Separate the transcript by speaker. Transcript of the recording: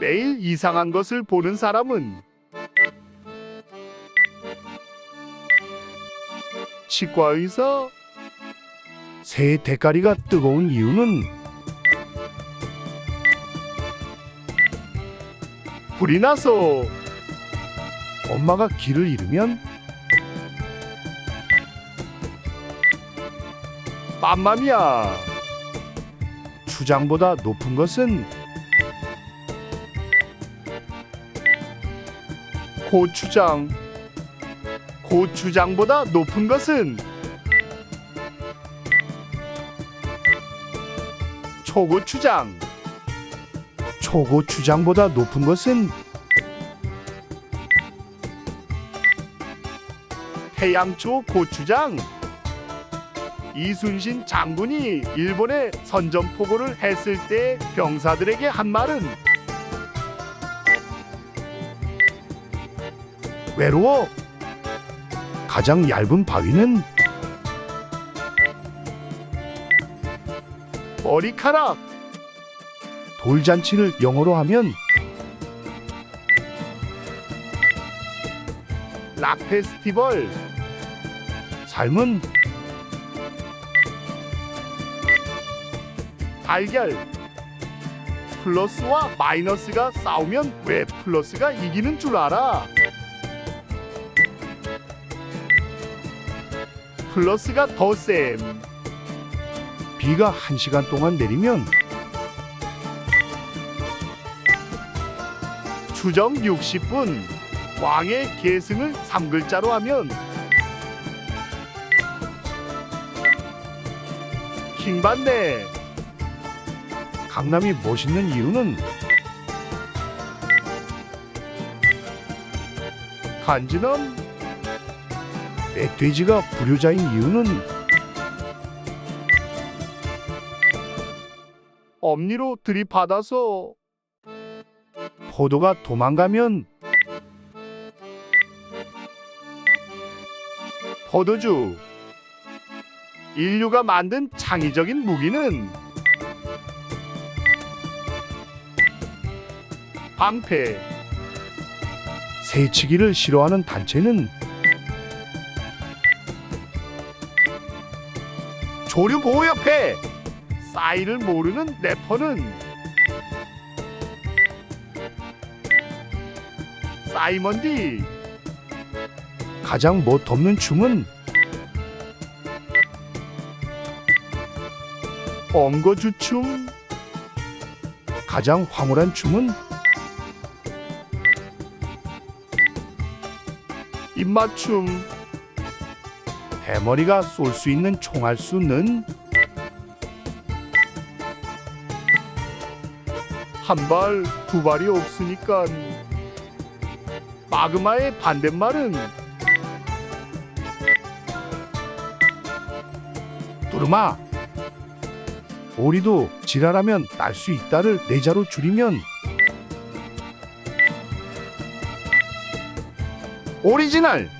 Speaker 1: 매일 이상한 것을 보는 사람은 치과 의사 새의 대가리가 뜨거운 이유는 불이 나서 엄마가 길을 잃으면 맘맘이야 추장보다 높은 것은 고추장. 고추장보다 높은 것은? 초고추장. 초고추장보다 높은 것은? 태양초 고추장. 이순신 장군이 일본에 선전포고를 했을 때 병사들에게 한 말은 외로워. 가장 얇은 바위는 머리카락. 돌잔치를 영어로 하면 락 페스티벌. 삶은 달걀. 플러스와 마이너스가 싸우면 왜 플러스가 이기는 줄 알아? 플러스가 더 쌤. 비가 한 시간 동안 내리면 추정 60분 왕의 계승을 3글자로 하면 킹받네 강남이 멋있는 이유는 간지남 멧돼지가 불효자인 이유는? 엄니로 들이받아서 포도가 도망가면 포도주 인류가 만든 창의적인 무기는 방패. 새치기를 싫어하는 단체는 조류 보호 협회. 싸이를 모르는 래퍼는. 사이먼디. 가장 못 없는 춤은. 엉거주춤. 가장 황홀한 춤은. 입맞춤 대머리가 쏠 수 있는 총알 수는? 한 발, 두 발이 없으니까 마그마의 반대말은? 뚜르마 오리도 지랄하면 날 수 있다를 내자로 줄이면? 오리지널